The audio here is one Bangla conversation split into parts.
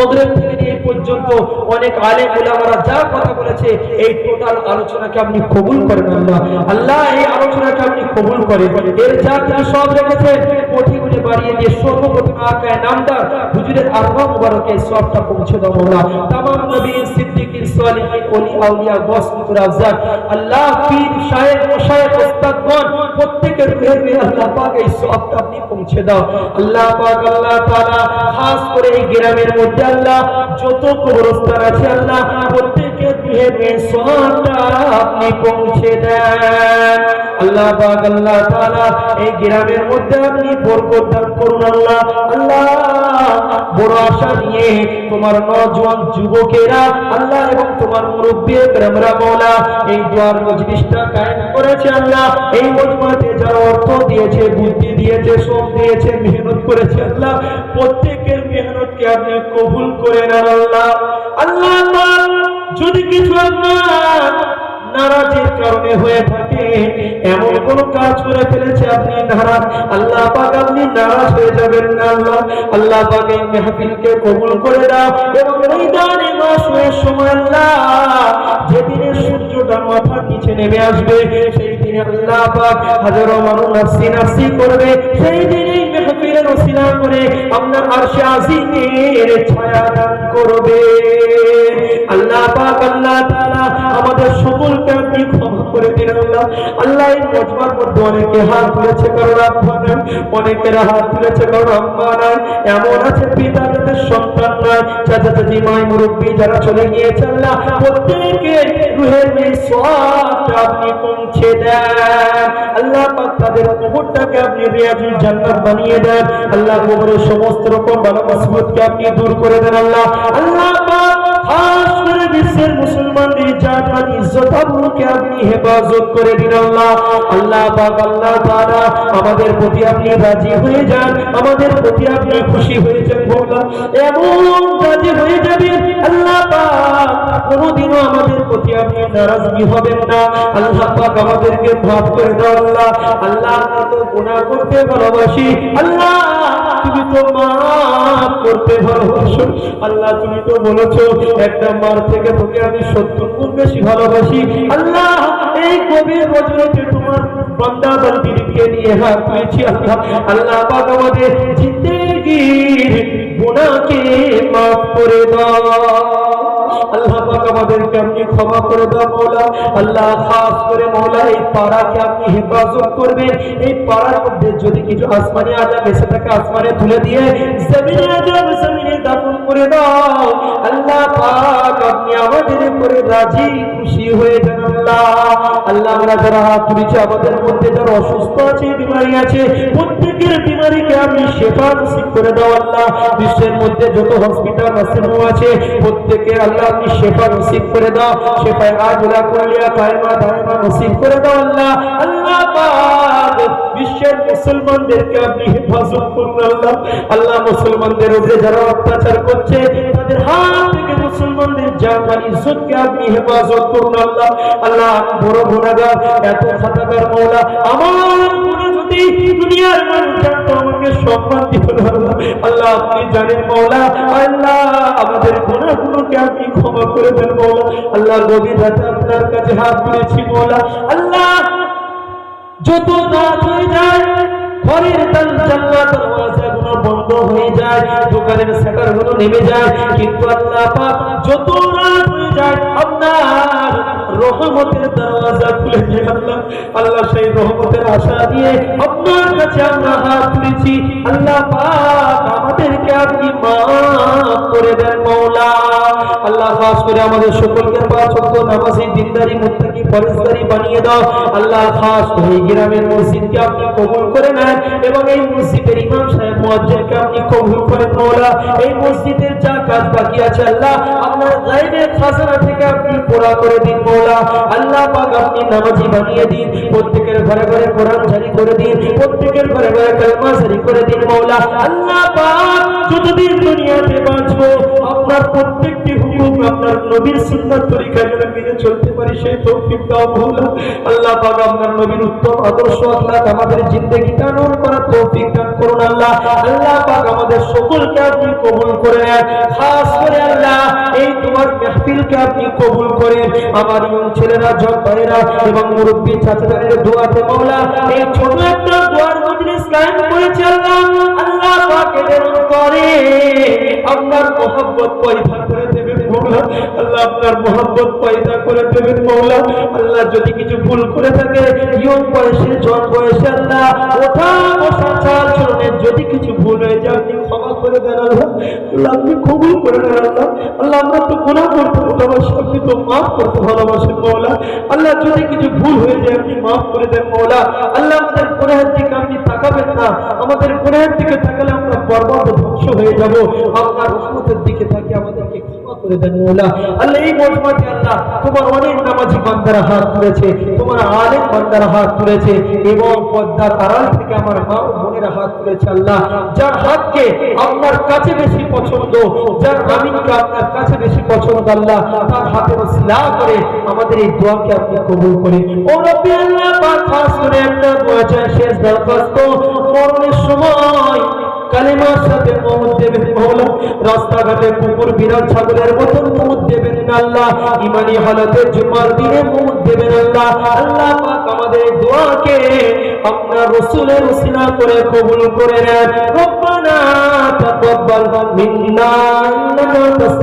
মগরেব থেকে নিয়ে পর্যন্ত অনেক আলেম উলামারা যা কথা বলেছে, এই টোটাল আলোচনাকে আপনি কবুল করেন আল্লাহ। আল্লাহ, এই আলোচনাকে আপনি কবুল করেন। এর যা কিছু সব রেখেছেন কোটি বাড়িয়ে দিয়ে সর্বপ্রথম আকায় নামদার হুজুরের আরবা মুবারকে সবটা পৌঁছে দাও মাওলা। তামাম নবী সিদ্দিকিন, সালিহিন আউলিয়া আল্লাহ, পীর ওস্তাদগণ, প্রত্যেকের রুহে আল্লাহ পাক এই সবটা আপনি পৌঁছে দাও। আল্লাহ পাক, আল্লাহ খাস করে এই গ্রামের মধ্যে আল্লাহ, যত কবরস্থান আছে আল্লাহ, প্রত্যেকে দিয়ে মেসনটা আপনি পৌঁছে দেন। আল্লাহ পাক, আল্লাহ তালা এই গ্রামের মধ্যে আপনি বরকত দান করুন আল্লাহ। আল্লাহ, বড় আশা নিয়ে তোমার নজন যুবকেরা, আল্লাহ এবং তোমার মুরব্বী গ্রামরা বলা এই দোয়ার মজলিসটা কায়েম করেছে আল্লাহ। এই মজমাতে যারা অর্থ দিয়েছে, বুদ্ধি দিয়েছে সব দিয়েছে, মেহনত করেছে আল্লাহ, প্রত্যেকের মেহনত মেহনতকে আপনি কবুল করে নেন আল্লাহ? আল্লাহ যদি কিছু আপনার নারাজের কারণে হয়ে থাকে, এমন কোন কাজ করে ফেলেছে আপনি নারাজ? আল্লাহ পাক আপনি নারাজ হয়ে যাবেন না আল্লাহ। আল্লাহ পাক এই মেহফিলকে কবুল করে দাও এবং এই দানে মাসের সময় আল্লাহ যেদিনে সূর্যটা মাথার নিচে নেমে আসবে, সেই দিনে আল্লাহ পাক হাজারো মানুষ নাফসি নাফসি করবে। সেই দিনেই মেহফিলের ওসিলা করে আপনার আরশে আজিমের ছায়া দান করবে। আল্লাহ পাক আল্লাহ তাআলা আল্লাহ বানিয়ে দেন। আল্লাহ সমস্ত রকম বালা মাসুদকে আপনি দূর করে দেন আল্লাহ। আল্লাহ আপনি হেফাজত করে দিন আল্লাহ। আল্লাহ পাক, আল্লাহ তাআলা আমাদের প্রতি আপনি রাজি হয়ে যান, আমাদের প্রতি আপনি খুশি হয়ে যান বললাম এমন রাজি হয়ে যাবেন, আল্লাহ পাক কোনোদিনও আমাদের প্রতি আপনি নারাজগি হবেন না। আল্লাহ পাক আমাদেরকে মাফ করে দাও আল্লাহ। আল্লাহ তো গুনাহ করতে ভালোবাসি। আল্লাহ, তুমি তো মাফ করতে ভালোবাসো। আল্লাহ, তুমি তো বলেছ একটা মার থেকে তোকে আমি সত্তর গুণ বেশি ভালোবাসি। আল্লাহ, এই গভীর বছরে তোমার বন্দা বন্দিরকে নিয়ে হাত পেয়েছি আল্লাহ। আল্লাহ পাক আমাদের জিন্দেগির গুণাকে মাফ করে দাও। ক্ষমা করে দাও মৌলা। আল্লাহ খাস করে মৌলা, এই পাড়াকে আপনি হেফাজত করবেন। এই পাড়ার মধ্যে যদি কিছু আসমানি আজাব এসে থাকে, আসমানে তুলে দিয়ে, জমিনে আজাব দাফন করে দাও। আল্লাহ পাক আপনি আমাদের উপরে রাজি, খুশি হয়ে যান আল্লাহ। আল্লাহ আমরা যারা হাত তুলেছি, আমাদের মধ্যে যারা অসুস্থ আছে, বিমারি আছে, প্রত্যেকের বিমারিকে আপনি শেফা নসিব করে দাও আল্লাহ। বিশ্বের মধ্যে যত হসপিটাল নার্সিংহোম আছে প্রত্যেকে আল্লাহ আপনি সেবা নসিব করে দাও। শেফায় আজলা কুলিয়া কায়মা, দায়মা নসিব করে দাও আল্লাহ। মুসলমানদেরকে আপনি হেফাজত করুন, আল্লাহ। আল্লাহ মুসলমানদের উপরে যারা অত্যাচার করছে, তাদের হাত থেকে মুসলমানদের জান ইজ্জতকে আপনি হেফাজত করুন, আল্লাহ। আল্লাহ, বড় গুনাহগার, এত খাতাকার মওলা আমার আল্লাহ। আপনি জানেন আল্লাহ, আমাদের আপনি ক্ষমা করে দেন আল্লাহ আপনার কাছে হাত তুলেছি মওলা আল্লাহ যত হয়ে যায়, ঘরের জানলা বন্ধ হয়ে যায়, দোকানের নেমে যায়। কিন্তু আল্লাহ যত রাত হয়ে যায় আপনার রহমতের দরওয়াজা খুলে দেন আল্লাহ আল্লাহ সেই রহমতের আশা দিয়ে আপনার কাছে আমরা হাত তুলেছি। আল্লাহ পাক আমাদেরকে আপনি মাফ করে দেন মৌলা খাস বানিয়ে দিন, প্রত্যেকের ঘরে ঘরে কোরআন জারি করে দিন, প্রত্যেকের ঘরে ঘরে কালেমা জারি করে দিন মৌলা আল্লাহ পাক যতদিন দুনিয়াতে বাঁচবো, আপনার প্রত্যেকটি আপনার নবীর সুন্নাত তরিকা যেন মেনে চলতে পারি, সেই তৌফিক দাও মৌলা। আল্লাহ পাক আপনার নবীর উত্তম আদর্শ আল্লাহ আমাদের জিন্দেগি কানুন করার তৌফিক দান করুন আল্লাহ। আল্লাহ পাক আমাদের সকলকে আপনি কবুল করে নেন খাস করে আল্লাহ, এই তোমার মেহফিলকে আপনি কবুল করেন। আমার ইয়ং ছেলেরা জব ভাইরা এবং মুরব্বী চাচাদের দোয়াতে মাওলা এই ছোট একটা দোয়ার মজলিস কায়েম করেছে আল্লাহ। আল্লাহ পাক এদের করে আপনার মোহাব্বত পয়দা করে মৌলা, আল্লাহ আপনার মোহাব্বত পয়দা করে দেবেন মৌলা। আল্লাহ যদি কিছু ভুল করে থাকে, ইয়ং বয়সে জন বয়সে আল্লাহ ওঠা বসা চাল চলনের যদি কিছু ভুল হয়ে যায়, আপনি ক্ষমা করে দেন আল্লাহ। আল্লাহ, আপনি কবুল করে নেন আল্লাহ। আল্লাহ, আমরা তো গুনাহ করতে ভালোবাসি, আপনি তো মাফ করতে ভালোবাসেন মৌলা। আল্লাহ, যদি কিছু ভুল হয়ে যায়, আপনি মাফ করে দেন মৌলা। আল্লাহ, আমাদের গুনাহের দিকে আপনি তাকাবেন না। আমাদের গুনাহের দিকে তাকালে আমরা বরবাদ ধ্বংস হয়ে যাব। আপনার রহমতের দিকে তাকিয়ে আমাদেরকে করে দেন মৌলা। আল্লাহ, এই আল্লাহ তোমার অনেক নামাজি বান্দারা হাত তুলেছে, তোমার আলেম বান্দারা হাত তুলেছে এবং থেকে আমার মা বোনেরা হাত তুলেছে আল্লাহ। যার হাতকে আপনার কাছে বেশি পছন্দ, যার আমিনকে আপনার কাছে বেশি পছন্দ আল্লাহ, তার হাতে করে আমাদের এই দোয়াকে আপনি কবুল করে ও রব্বি আল্লাহ পাক একটা দোয়া চাই, শেষ দরখাস্ত। মরণের সময় কালিমার সাথে মৌত দেবেন মৌলা রাস্তাঘাটে কুকুর বিরাট ছাগলের মতন মৌত দেবেন আল্লাহ। ইমানি হালাতে জুমার দিনে মৌত দেবেন আল্লাহ। আল্লাহ পাক আমাদের দোয়াকে আপনার রসুলের উসিলা করে কবুল করে নেন। রব্বানা তাকাব্বাল মিন্না ইন্নাকা আনতাস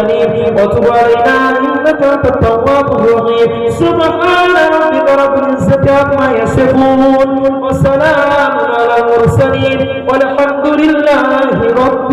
আলিম। ওয়া তুব আলাইনা ইন্নাকা আনতাত রহিম। সুবহানা রাব্বিকা রাব্বিল عزة عما يصفون وسلام على المرسلين والحمد لله رب